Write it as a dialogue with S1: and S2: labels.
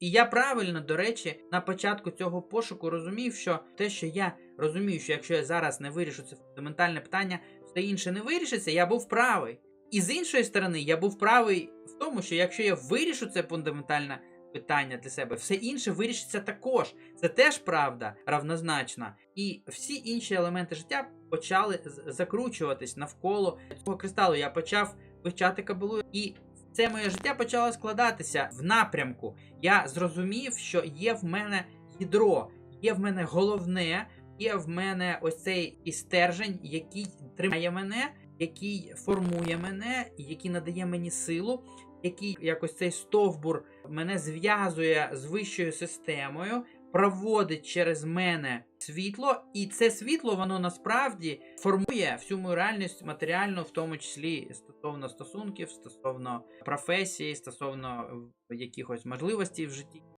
S1: І я правильно, до речі, на початку цього пошуку розумів, що те, що я розумію, що якщо я зараз не вирішу це фундаментальне питання, все інше не вирішиться, я був правий. І з іншої сторони, я був правий в тому, що якщо я вирішу це фундаментальне питання для себе, все інше вирішиться також. Це теж правда равнозначна. І всі інші елементи життя почали закручуватись навколо цього кристалу. Я почав вивчати кабалу, і це моє життя почало складатися в напрямку. Я зрозумів, що є в мене ядро, є в мене головне, є в мене ось цей і стержень, який тримає мене, який формує мене, який надає мені силу, який якось цей стовбур мене зв'язує з вищою системою, проводить через мене світло, і це світло воно насправді формує всю мою реальність матеріальну, в тому числі стосовно стосунків, стосовно професії, стосовно якихось можливостей в житті.